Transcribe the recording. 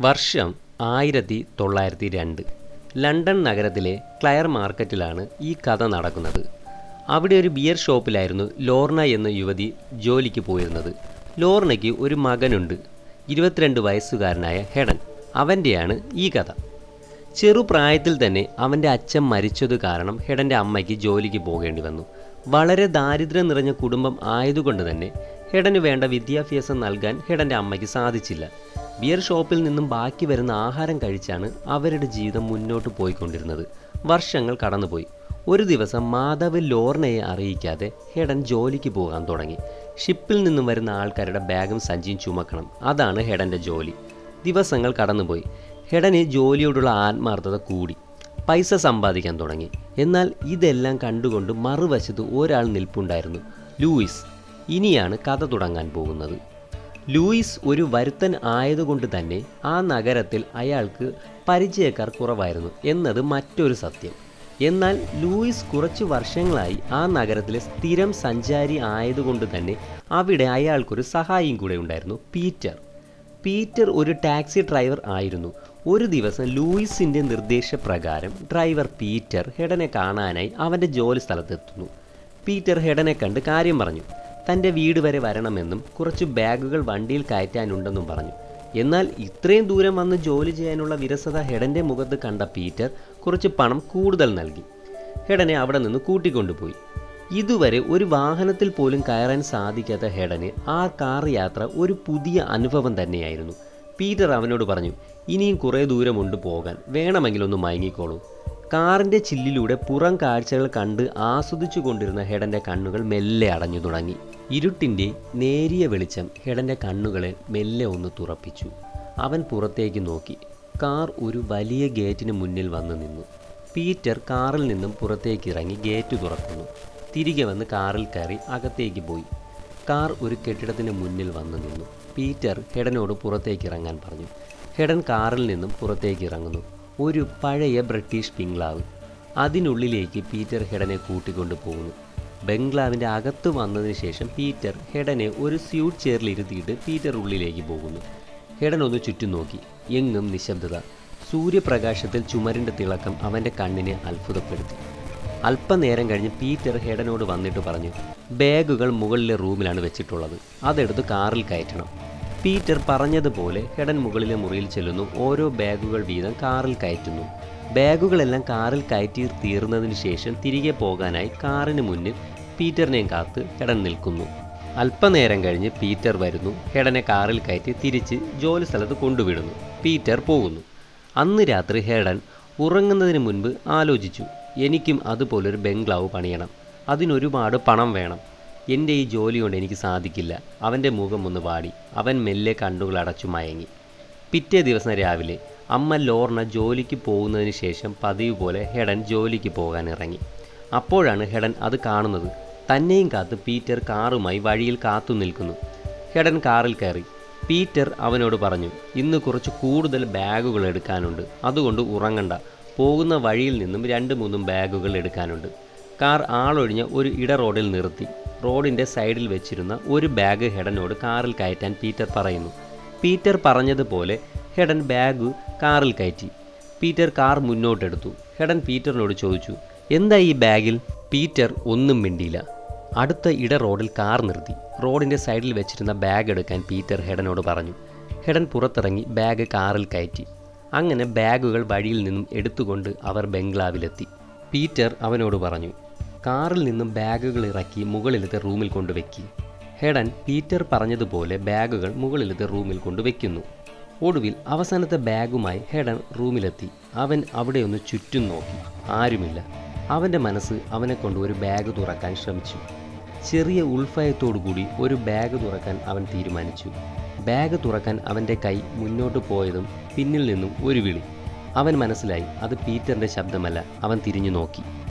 വർഷം ആയിരത്തി തൊള്ളായിരത്തി രണ്ട് ലണ്ടൻ നഗരത്തിലെ ക്ലയർ മാർക്കറ്റിലാണ് ഈ കഥ നടക്കുന്നത്. അവിടെ ഒരു ബിയർ ഷോപ്പിലായിരുന്നു ലോർണ എന്ന യുവതി ജോലിക്ക് പോയിരുന്നത്. ലോർണയ്ക്ക് ഒരു മകനുണ്ട്. ഇരുപത്തിരണ്ട് വയസ്സുകാരനായ ഹെഡൻ. അവന്റെയാണ് ഈ കഥ. ചെറുപ്രായത്തിൽ തന്നെ അവന്റെ അച്ഛൻ മരിച്ചത് കാരണം ഹെഡന്റെ അമ്മയ്ക്ക് ജോലിക്ക് പോകേണ്ടി വന്നു. വളരെ ദാരിദ്ര്യം നിറഞ്ഞ കുടുംബം ആയതുകൊണ്ട് തന്നെ ഹെഡന് വേണ്ട വിദ്യാഭ്യാസം നൽകാൻ ഹെഡന്റെ അമ്മയ്ക്ക് സാധിച്ചില്ല. ബിയർ ഷോപ്പിൽ നിന്നും ബാക്കി വരുന്ന ആഹാരം കഴിച്ചാണ് അവരുടെ ജീവിതം മുന്നോട്ട് പോയിക്കൊണ്ടിരുന്നത്. വർഷങ്ങൾ കടന്നുപോയി. ഒരു ദിവസം മാധവ് ലോർണയെ അറിയിക്കാതെ ഹെഡൻ ജോലിക്ക് പോകാൻ തുടങ്ങി. ഷിപ്പിൽ നിന്നും വരുന്ന ആൾക്കാരുടെ ബാഗും സഞ്ചിയും ചുമക്കണം. അതാണ് ഹെഡന്റെ ജോലി. ദിവസങ്ങൾ കടന്നുപോയി. ഹെഡന് ജോലിയോടുള്ള ആത്മാർത്ഥത കൂടി. പൈസ സമ്പാദിക്കാൻ തുടങ്ങി. എന്നാൽ ഇതെല്ലാം കണ്ടുകൊണ്ട് മറുവശത്ത് ഒരാൾ നിൽപ്പുണ്ടായിരുന്നു. ലൂയിസ്. ഇനിയാണ് കഥ തുടങ്ങാൻ പോകുന്നത്. ലൂയിസ് ഒരു വരുത്തൻ ആയതുകൊണ്ട് തന്നെ ആ നഗരത്തിൽ അയാൾക്ക് പരിചയക്കാർ കുറവായിരുന്നു എന്നത് മറ്റൊരു സത്യം. എന്നാൽ ലൂയിസ് കുറച്ച് വർഷങ്ങളായി ആ നഗരത്തിലെ സ്ഥിരം സഞ്ചാരി ആയതുകൊണ്ട് തന്നെ അവിടെ അയാൾക്കൊരു സഹായിയും കൂടെ ഉണ്ടായിരുന്നു പീറ്റർ. പീറ്റർ ഒരു ടാക്സി ഡ്രൈവർ ആയിരുന്നു. ഒരു ദിവസം ലൂയിസിന്റെ നിർദ്ദേശപ്രകാരം ഡ്രൈവർ പീറ്റർ ഹെഡനെ കാണാനായി അവന്റെ ജോലി സ്ഥലത്തെത്തുന്നു. പീറ്റർ ഹെഡനെ കണ്ട് കാര്യം പറഞ്ഞു തന്റെ വീട് വരെ വരണമെന്നും കുറച്ച് ബാഗുകൾ വണ്ടിയിൽ കയറ്റാനുണ്ടെന്നും പറഞ്ഞു. എന്നാൽ ഇത്രയും ദൂരം വന്ന് ജോലി ചെയ്യാനുള്ള വിരസത ഹെഡന്റെ മുഖത്ത് കണ്ട പീറ്റർ കുറച്ച് പണം കൂടുതൽ നൽകി. ഹെഡനെ അവിടെ നിന്ന് കൂട്ടിക്കൊണ്ടുപോയി. ഇതുവരെ ഒരു വാഹനത്തിൽ പോലും കയറാൻ സാധിക്കാത്ത ഹെഡന് ആ കാർ യാത്ര ഒരു പുതിയ അനുഭവം തന്നെയായിരുന്നു. പീറ്റർ അവനോട് പറഞ്ഞു ഇനിയും കുറേ ദൂരമുണ്ട് പോകാൻ. വേണമെങ്കിലൊന്ന് മയങ്ങിക്കോളൂ. കാറിന്റെ ചില്ലിലൂടെ പുറം കാഴ്ചകൾ കണ്ട് ആസ്വദിച്ചു കൊണ്ടിരുന്ന ഹെഡന്റെ കണ്ണുകൾ മെല്ലെ അടഞ്ഞു തുടങ്ങി. ഇരുട്ടിന്റെ നേരിയ വെളിച്ചം ഹെഡന്റെ കണ്ണുകളെ മെല്ലെ ഒന്ന് തുറപ്പിച്ചു. അവൻ പുറത്തേക്ക് നോക്കി. കാർ ഒരു വലിയ ഗേറ്റിന് മുന്നിൽ വന്നു നിന്നു. പീറ്റർ കാറിൽ നിന്നും പുറത്തേക്ക് ഇറങ്ങി ഗേറ്റ് തുറക്കുന്നു. തിരികെ വന്ന് കാറിൽ കയറി അകത്തേക്ക് പോയി. കാർ ഒരു കെട്ടിടത്തിന് മുന്നിൽ വന്നു നിന്നു. പീറ്റർ ഹെഡനോട് പുറത്തേക്ക് ഇറങ്ങാൻ പറഞ്ഞു. ഹെഡൻ കാറിൽ നിന്നും പുറത്തേക്ക് ഇറങ്ങുന്നു. ഒരു പഴയ ബ്രിട്ടീഷ് ബംഗ്ലാവ് അതിനുള്ളിലേക്ക് പീറ്റർ ഹെഡനെ കൂട്ടിക്കൊണ്ടു പോകുന്നു ബംഗ്ലാവിന്റെ അകത്ത് വന്നതിന് ശേഷം പീറ്റർ ഹെഡനെ ഒരു സ്യൂട്ട് ചെയറിൽ ഇരുത്തിയിട്ട് പീറ്റർ ഉള്ളിലേക്ക് പോകുന്നു. ഹെഡൻ ഒന്ന് ചുറ്റും നോക്കി. എങ്ങും നിശബ്ദത. സൂര്യപ്രകാശത്തിൽ ചുമരിന്റെ തിളക്കം അവന്റെ കണ്ണിനെ അത്ഭുതപ്പെടുത്തി. അല്പനേരം കഴിഞ്ഞ് പീറ്റർ ഹെഡനോട് വന്നിട്ട് പറഞ്ഞു ബാഗുകൾ മുകളിലെ റൂമിലാണ് വെച്ചിട്ടുള്ളത്. അതെടുത്ത് കാറിൽ കയറ്റണം. പീറ്റർ പറഞ്ഞതുപോലെ ഹെഡൻ മുകളിലെ മുറിയിൽ ചെല്ലുന്നു. ഓരോ ബാഗുകൾ വീതം കാറിൽ കയറ്റുന്നു. ബാഗുകളെല്ലാം കാറിൽ കയറ്റി തീർന്നതിന് ശേഷം തിരികെ പോകാനായി കാറിന് മുന്നിൽ പീറ്ററിനെയും കാത്ത് ഹെഡൻ നിൽക്കുന്നു. അല്പനേരം കഴിഞ്ഞ് പീറ്റർ വരുന്നു. ഹെഡനെ കാറിൽ കയറ്റി തിരിച്ച് ജോലി സ്ഥലത്ത് കൊണ്ടുവിടുന്നു. പീറ്റർ പോകുന്നു. അന്ന് രാത്രി ഹെഡൻ ഉറങ്ങുന്നതിന് മുൻപ് ആലോചിച്ചു. എനിക്കും അതുപോലൊരു ബംഗ്ലാവ് പണിയണം. അതിനൊരുപാട് പണം വേണം. എന്റെ ഈ ജോലി കൊണ്ട് എനിക്ക് സാധിക്കില്ല. അവന്റെ മുഖം ഒന്ന് വാടി. അവൻ മെല്ലെ കണ്ണുകൾ അടച്ചു മയങ്ങി. പിറ്റേ ദിവസം രാവിലെ അമ്മ ലോർണ ജോലിക്ക് പോകുന്നതിന് ശേഷം പതിവ് പോലെ ഹെഡൻ ജോലിക്ക് പോകാൻ ഇറങ്ങി. അപ്പോഴാണ് ഹെഡൻ അത് കാണുന്നത്. തന്നെയും കാത്ത് പീറ്റർ കാറുമായി വഴിയിൽ കാത്തു നിൽക്കുന്നു. ഹെഡൻ കാറിൽ കയറി. പീറ്റർ അവനോട് പറഞ്ഞു ഇന്ന് കുറച്ച് കൂടുതൽ ബാഗുകൾ എടുക്കാനുണ്ട്. അതുകൊണ്ട് ഉറങ്ങണ്ട. പോകുന്ന വഴിയിൽ നിന്നും രണ്ട് മൂന്നും ബാഗുകൾ എടുക്കാനുണ്ട്. കാർ ആളൊഴിഞ്ഞ ഒരു ഇട റോഡിൽ നിർത്തി. റോഡിന്റെ സൈഡിൽ വെച്ചിരുന്ന ഒരു ബാഗ് ഹെഡനോട് കാറിൽ കയറ്റാൻ പീറ്റർ പറയുന്നു. പീറ്റർ പറഞ്ഞതുപോലെ ഹെഡൻ ബാഗ് കാറിൽ കയറ്റി. Peter car മുന്നോട്ടെടുത്തു. ഹെഡൻ പീറ്ററിനോട് ചോദിച്ചു എന്താ ഈ ബാഗിൽ? പീറ്റർ ഒന്നും മിണ്ടിയില്ല. അടുത്ത ഇട റോഡിൽ കാർ നിർത്തി. റോഡിന്റെ സൈഡിൽ വെച്ചിരുന്ന ബാഗ് എടുക്കാൻ പീറ്റർ ഹെഡനോട് പറഞ്ഞു. ഹെഡൻ പുറത്തിറങ്ങി ബാഗ് കാറിൽ കയറ്റി. അങ്ങനെ ബാഗുകൾ വഴിയിൽ നിന്നും എടുത്തുകൊണ്ട് അവർ ബംഗ്ലാവിലെത്തി. പീറ്റർ അവനോട് പറഞ്ഞു കാറിൽ നിന്നും ബാഗുകൾ ഇറക്കി മുകളിലത്തെ റൂമിൽ കൊണ്ടുവയ്ക്കി ഹെഡൻ പീറ്റർ പറഞ്ഞതുപോലെ ബാഗുകൾ മുകളിലത്തെ റൂമിൽ കൊണ്ടുവയ്ക്കുന്നു ഒടുവിൽ അവസാനത്തെ ബാഗുമായി ഹെഡൻ റൂമിലെത്തി. അവൻ അവിടെ ഒന്ന് ചുറ്റും നോക്കി. ആരുമില്ല. അവന്റെ മനസ്സ് അവനെ കൊണ്ട് ഒരു ബാഗ് തുറക്കാൻ ശ്രമിച്ചു. ചെറിയ ഉൾഭയത്തോടുകൂടി ഒരു ബാഗ് തുറക്കാൻ അവൻ തീരുമാനിച്ചു. ബാഗ് തുറക്കാൻ അവന്റെ കൈ മുന്നോട്ട് പോയതും പിന്നിൽ നിന്നും ഒരു വിളി. അവൻ മനസ്സിലായി അത് പീറ്ററിന്റെ ശബ്ദമല്ല. അവൻ തിരിഞ്ഞു നോക്കി.